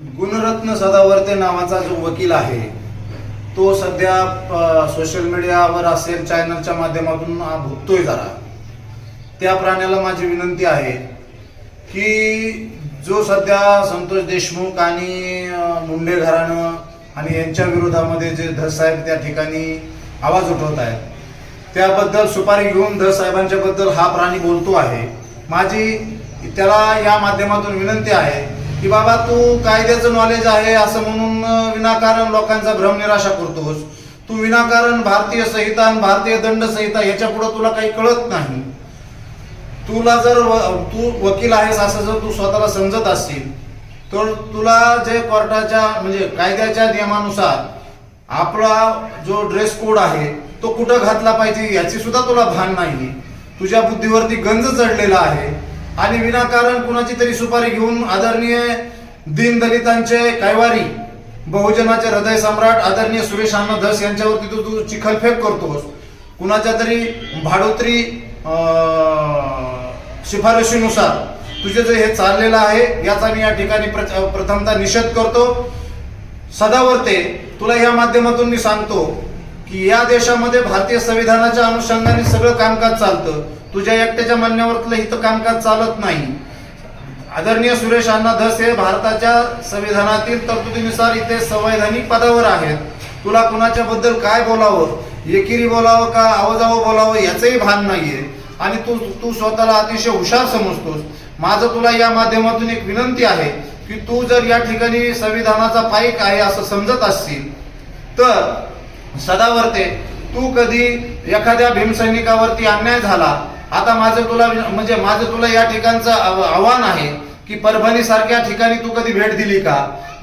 गुणरत्न सदावर्ते नावाचा जो वकील आहे तो सध्या सोशल मीडियावर असेल चॅनलच्या माध्यमातून भुगतोय जरा. त्या प्राण्याला माझी विनंती आहे की जो सध्या संतोष देशमुख आणि मुंडे घराणं आणि यांच्या विरोधामध्ये जे धस साहेब त्या ठिकाणी आवाज उठवत आहेत त्याबद्दल सुपारी घेऊन धसबद्दल हा प्राणी बोलतो आहे. माझी त्याला या माध्यमातून विनंती आहे की बाबा तू कायद्याचं नॉलेज आहे असं म्हणून विनाकारण लोकांचा भ्रम निराशा करतोस. तू विनाकारण भारतीय संहिता आणि भारतीय दंड संहिता याच्यापुढे तुला काही कळत नाही. तुला जर व- तू वकील आहेस असं जर तू स्वतःला समजत असशील तर तुला जे कोर्टाच्या म्हणजे कायद्याच्या नियमानुसार आपला जो ड्रेस कोड आहे तो कुठं घातला पाहिजे याची सुद्धा तुला भान नाही तुझ्या बुद्धीवरती गंज चढलेला आहे. आणि विनाकारण कुणाची तरी सुपारी घेऊन आदरणीय दीनदलितांचे कैवारी बहुजनाचे हृदय सम्राट आदरणीय सुरेश अण्णा धस यांच्यावरती तू तू चिखलफेक करतोस. कुणाच्या तरी भाडोत्री शिफारशीनुसार तुझे जे हे चाललेलं आहे याचा मी या ठिकाणी प्रथमतः निषेध करतो. सदावर्ते तुला या माध्यमातून मी सांगतो की या देशामध्ये भारतीय संविधानाच्या अनुषंगाने सगळं कामकाज चालतं. तुझ्या एकट्याच्या म्हणण्यावरतलं इथं कामकाज चालत नाही. आदरणीय सुरेश अण्णा धस हे भारताच्या संविधानातील तरतुदीनुसार इथे संवैधानिक पदावर आहेत. तुला कुणाच्या बद्दल काय बोलावं? एकेरी बोलावं का आवाजावं बोलावं याचंही भान नाहीये. आणि तू तू स्वतःला अतिशय हुशार समजतोस. माझं तुला या माध्यमातून एक विनंती आहे की तू जर या ठिकाणी संविधानाचा पाईक आहे असं समजत असशील तर सदावर्ते तू कधी एखाद्या भीमसैनिकावरती अन्याय झाला आता माझं तुला म्हणजे माझं तुला या ठिकाणचं आव्हान आहे की परभणी सारख्या ठिकाणी तू कधी भेट दिली का?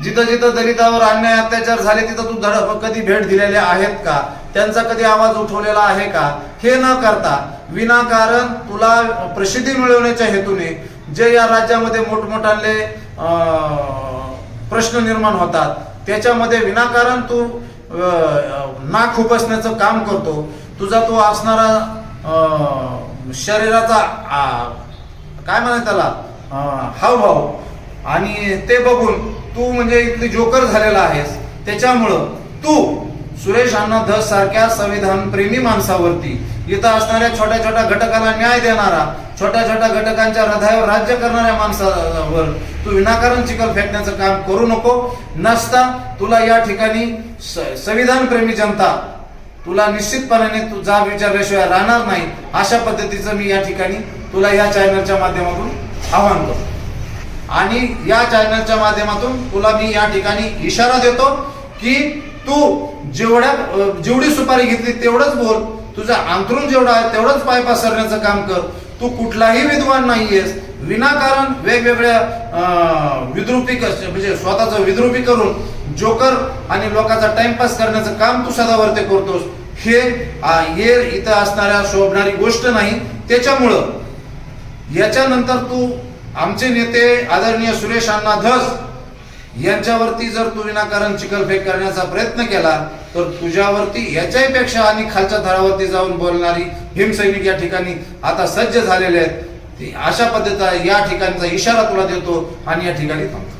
जिथं जिथं दलितावर अन्याय अत्याचार झाले तिथं तू धड कधी भेट दिलेल्या आहेत का? त्यांचा कधी आवाज उठवलेला आहे का? हे न करता विनाकारण तुला प्रसिद्धी मिळवण्याच्या हेतूने जे या राज्यामध्ये मोठमोठाले प्रश्न निर्माण होतात त्याच्यामध्ये विनाकारण तू नाक खुपसण्याचं काम करतो. तुझा तो असणारा शरीराचा काय म्हणा त्याला? हावभाव. आणि ते बघून तू म्हणजे इथली जोकर झालेला आहेस. त्याच्यामुळं तू सुरेश अण्णा धस सारख्या संविधान प्रेमी माणसावरती इथं असणाऱ्या छोट्या छोट्या घटकाला न्याय देणारा छोट्या छोट्या घटकांच्या हृदयावर राज्य करणाऱ्या माणसावर तू विनाकारण चिखल फेकण्याचं काम करू नको. नसता तुला या ठिकाणी स- संविधान प्रेमी जनता तुला निश्चितपणाने तू जा विचारल्याशिवाय राहणार नाही अशा पद्धतीचं मी या ठिकाणी तुला या चॅनलच्या माध्यमातून आव्हान करतो. आणि या चॅनलच्या माध्यमातून तुला मी या ठिकाणी इशारा देतो की तू जेवढ्या जेवढी सुपारी घेतली तेवढंच बोल तुझं अंतरून जेवढं आहे तेवढंच पाय पसरण्याचं काम कर तू कुठलाही विद्वान नाहीयेस विनाकारण वेगवेगळ्या अं, विद्रुपी क- म्हणजे स्वतःचं विद्रुपी करून जोकर आणि लोकांचा टाइमपास करण्याचं काम तू सदावर्ते करतोस. हे आ, हे इथं असणाऱ्या शोभणारी गोष्ट नाही. त्याच्यामुळं याच्यानंतर तू आमचे नेते आदरणीय सुरेश अण्णा धस यांच्यावरती जर तू विनाकारण चिखलफेक करण्याचा प्रयत्न केला तर तुझ्यावरती याच्याही पेक्षा आणि खालच्या थरावरती जाऊन बोलणारी भीमसैनिक या ठिकाणी आता सज्ज झालेले आहेत. अशा पद्धतीचा या ठिकाणचा इशारा तुला देतो आणि या ठिकाणी थांबतो.